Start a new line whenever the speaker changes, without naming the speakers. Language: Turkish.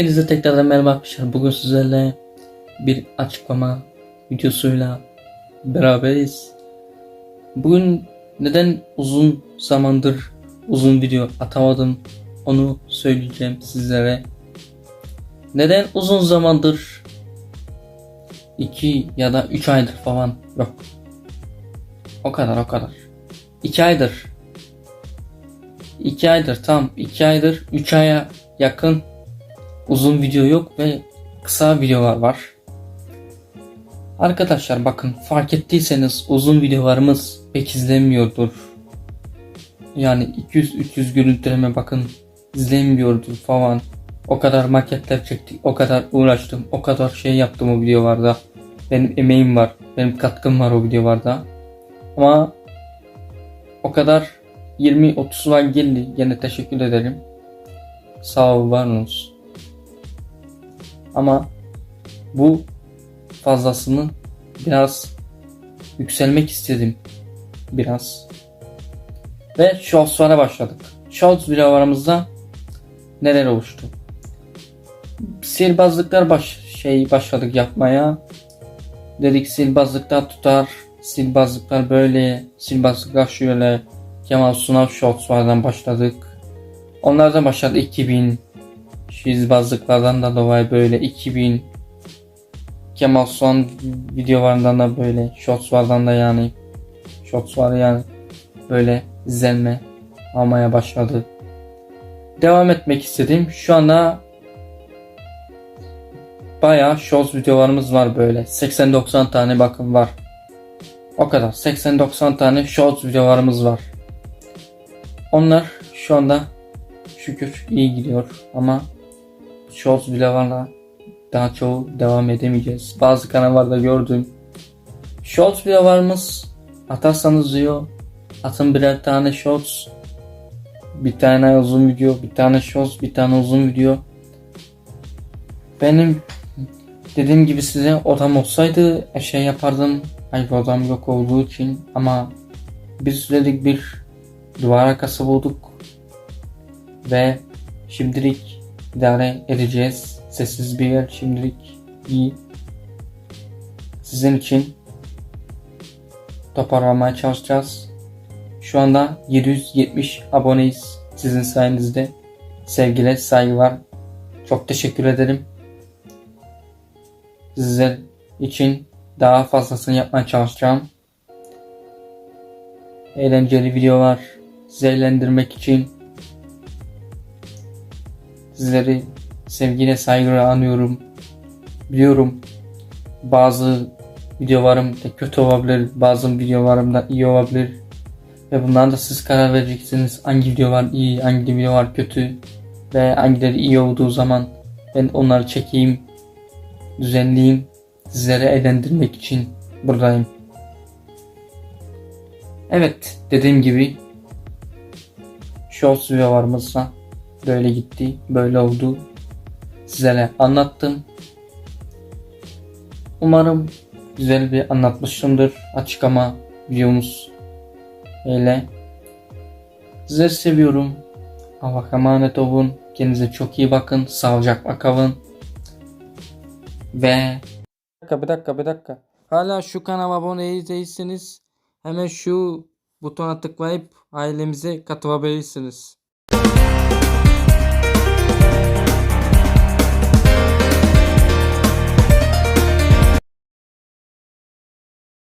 Hepinize tekrardan merhaba arkadaşlar. Bugün sizlerle bir açıklama videosuyla beraberiz. Bugün neden uzun zamandır uzun video atamadım onu söyleyeceğim sizlere. Neden uzun zamandır 2 ya da 3 aydır falan yok. O kadar o kadar. 2 aydır 2 aydır tam 2 aydır 3 aya yakın uzun video yok ve kısa videolar var. Arkadaşlar bakın fark ettiyseniz uzun videolarımız pek izlenmiyordur. Yani 200-300 görüntüleme bakın izlenmiyordu falan. O kadar maketler çektik, o kadar uğraştım, o kadar şey yaptım o videolarda. Benim emeğim var, benim katkım var o videolarda. Ama o kadar 20-30 var geldi. Yine teşekkür ederim. Sağ ol, var olsun. Ama bu fazlasını biraz yükselmek istedim. Biraz. Ve shorts'lara başladık. Shorts videolarımızda neler oluştu? Sihirbazlıklar baş, şey başladık yapmaya. Dedik sihirbazlıklar tutar. Sihirbazlıklar böyle. Sihirbazlıklar şöyle. Kemal Sunal shorts'lardan başladık. Onlardan başladı 2000 Şizbazlıklardan da dolayı böyle 2000 Kemal Son videolarından da böyle shortslardan da yani shorts var yani böyle izlenme almaya başladı. Devam etmek istedim. Şu anda bayağı shorts videolarımız var böyle. 80-90 tane bakın var. O kadar. 80-90 tane shorts videolarımız var. Onlar şu anda şükür iyi gidiyor ama shorts videolarla daha çoğu devam edemeyeceğiz. Bazı kanallarda gördüm. Shorts videolarımız atarsanız diyor atın birer tane shorts. Bir tane uzun video bir tane shorts bir tane uzun video. Benim dediğim gibi size odam olsaydı şey yapardım. Ay odam yok olduğu için ama biz dedik bir duvar arkası bulduk ve şimdilik idare edeceğiz. Sessiz bir yer şimdilik iyi. Sizin için toparlamaya çalışacağız. Şu anda 770 aboneyiz sizin sayenizde. Sevgiler, saygılar. Çok teşekkür ederim. Sizler için daha fazlasını yapmaya çalışacağım. Eğlenceli videolar sizi eğlendirmek için Sizleri sevgiyle saygıyla anıyorum. Biliyorum bazı videolarım da kötü olabilir, bazı videolarım da iyi olabilir. Ve bundan da siz karar vereceksiniz hangi videolar iyi, hangi videolar kötü ve hangileri iyi olduğu zaman ben onları çekeyim, düzenleyeyim, sizlere eğlendirmek için buradayım. Evet, dediğim gibi Shorts videolarımızla böyle gitti, böyle oldu. Sizlere anlattım. Umarım güzel bir anlatmışımdır açıklama videomuz. Öyle. Sizleri seviyorum. Allah'a emanet olun. Kendinize çok iyi bakın. Sağlıcakla kalın. Ve bir dakika bir dakika bir dakika. Hala şu kanala abone değilseniz hemen şu butona tıklayıp ailemize katılabilirsiniz.